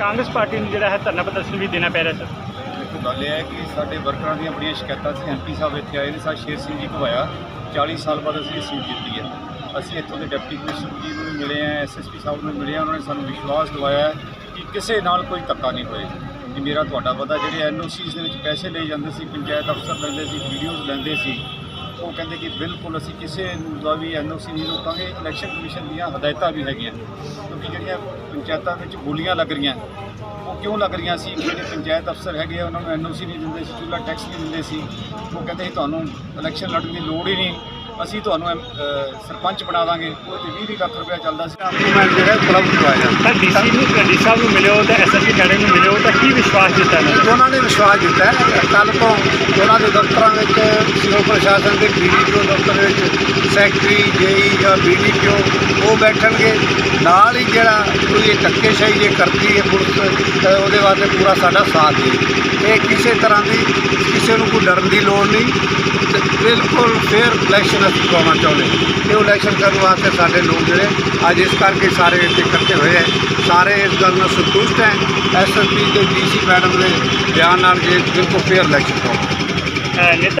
Congress party ਨੂੰ ਜਿਹੜਾ ਹੈ ਧਰਨਾ ਪ੍ਰਦਰਸ਼ਨ ਵੀ ਦੇਣਾ ਪੈ ਰਿਹਾ ਸਰ ਦੇਖੋ ਗੱਲ ਇਹ ਹੈ ਕਿ ਸਾਡੇ ਵਰਕਰਾਂ ਦੀਆਂ ਬੜੀਆਂ ਸ਼ਿਕਾਇਤਾਂ ਸੀ। ਐਮਪੀ ਸਾਹਿਬ ਇੱਥੇ ਆਏ ਨੇ ਸਾ ਸ਼ੇਰ ਸਿੰਘ ਜੀ ਘਵਾਇਆ 40 ਸਾਲ ਬਾਅਦ ਅਸੀਂ ਇਹ ਸੀਟ ਜਿੱਤੀ ਹੈ। ਅਸੀਂ ਇੱਥੋਂ ਦੇ ਡਿਪਟੀ ਕਮਿਸ਼ਨਰ ਜੀ ਨੂੰ ਵੀ ਮਿਲੇ ਆ ਐਸਐਸਪੀ ਸਾਹਿਬ ਨੂੰ ਮਿਲੇ ਆ ਉਹਨਾਂ ਨੇ ਸਾਨੂੰ ਵਿਸ਼ਵਾਸ ਦਿਵਾਇਆ ਕਿ ਕਿਸੇ ਨਾਲ ਕੋਈ ਧੱਕਾ ਨਹੀਂ ਹੋਏਗਾ ਕਿ ਮੇਰਾ ਤੁਹਾਡਾ ਪਤਾ, ਜਿਹੜੇ ਐਨਓਸੀਜ਼ ਦੇ ਵਿੱਚ ਪੈਸੇ ਲਏ ਜਾਂਦੇ ਸੀ, ਪੰਚਾਇਤ ਅਫਸਰ ਲੈਂਦੇ ਸੀ, ਵੀਡੀਓਜ਼ ਲੈਂਦੇ ਸੀ, ਉਹ ਕਹਿੰਦੇ ਕਿ ਬਿਲਕੁਲ ਅਸੀਂ ਕਿਸੇ ਨੂੰ ਦਾ ਵੀ ਐਨਓਸੀ ਨਹੀਂ ਰੋਕਾਂਗੇ। ਇਲੈਕਸ਼ਨ ਕਮਿਸ਼ਨ ਦੀਆਂ ਹਦਾਇਤਾਂ ਵੀ ਹੈਗੀਆਂ ਪੰਚਾਇਤਾਂ ਵਿੱਚ ਬੋਲੀਆਂ ਲੱਗ ਰਹੀਆਂ। ਉਹ ਕਿਉਂ ਲੱਗ ਰਹੀਆਂ ਸੀ? ਜਿਹੜੇ ਪੰਚਾਇਤ ਅਫਸਰ ਹੈਗੇ ਆ, ਉਹਨਾਂ ਨੂੰ ਐਨਓਸੀ ਨਹੀਂ ਦਿੰਦੇ ਸੀ ਚੁੱਲਾ ਟੈਕਸ ਨਹੀਂ ਦਿੰਦੇ ਸੀ। ਉਹ ਕਹਿੰਦੇ ਸੀ ਤੁਹਾਨੂੰ ਇਲੈਕਸ਼ਨ ਲੜਨ ਦੀ ਲੋੜ ਹੀ ਨਹੀਂ। ਅਸੀਂ ਤੁਹਾਨੂੰ ਐਮ- ਅਹ ਸਰਪੰਚ ਬਣਾ ਦਾਂਗੇ। ਉਹ ਤੇ 20 ਲੱਖ ਰੁਪਇਆ ਚੱਲਦਾ ਸੀ। ਡਾਕੂਮੈਂਟ ਜਿਹੜਾ ਉਪਲਬਧ ਕਰਵਾਇਆ ਸਰ ਡੀਸੀ ਨੂੰ ਡੀ ਸਾਹਿਬ ਨੂੰ ਮਿਲਿਓ ਤੇ ਐਸਐਸਪੀ ਕੈਡਰ ਨੂੰ ਮਿਲਿਓ ਤਾਂ ਕੀ ਵਿਸ਼ਵਾਸ ਦਿੱਤਾ ਇਹਨਾਂ ਨੇ? ਉਹਨਾਂ ਨੇ ਵਿਸ਼ਵਾਸ ਦਿੱਤਾ ਕੱਲ ਤੋਂ ਉਹਨਾਂ ਦੇ ਦਫ਼ਤਰਾਂ ਵਿੱਚ ਸਿਵਲ ਪ੍ਰਸ਼ਾਸਨ ਦੇ ਬੀਡੀਪੀਓ ਦਫ਼ਤਰ ਵਿੱਚ ਸੈਕਟਰੀ ਜੇਈ ਜਾਂ ਬੀਡੀਪੀਓ ਉਹ ਬੈਠਣਗੇ। ਨਾਲ ਹੀ ਜਿਹੜਾ ਕੋਈ ਇਹ ਧੱਕੇਸ਼ਾਹੀ ਜੇ ਕਰਦੀ ਹੈ ਪੁਲਿਸ ਤਾਂ ਉਹਦੇ ਵਾਸਤੇ ਪੂਰਾ ਸਾਡਾ ਸਾਥ ਦੇ। ਇਹ ਕਿਸੇ ਤਰ੍ਹਾਂ ਦੀ ਕਿਸੇ ਨੂੰ ਕੋਈ ਡਰਨ ਦੀ ਲੋੜ ਨਹੀਂ ਤੇ ਬਿਲਕੁਲ ਫੇਅਰ ਇਲੈਕਸ਼ਨ ਅਸੀਂ ਕਰਵਾਉਣਾ ਚਾਹੁੰਦੇ ਇਹ ਇਲੈਕਸ਼ਨ ਕਰਨ ਵਾਸਤੇ ਸਾਡੇ ਲੋਕ ਜਿਹੜੇ, ਅੱਜ ਇਸ ਕਰਕੇ ਸਾਰੇ ਇੱਥੇ ਇਕੱਠੇ ਹੋਏ ਹੈ ਸਾਰੇ ਇਸ ਗੱਲ ਨਾਲ ਸੰਤੁਸ਼ਟ ਹੈ। ਐਸਐਸਪੀ ਤੇ ਡੀਸੀ ਮੈਡਮ ਦੇ ਬਿਆਨ ਨਾਲ ਜੇ ਬਿਲਕੁਲ ਫੇਅਰ ਇਲੈਕਸ਼ਨ ਹੋਵੇ ਅਹ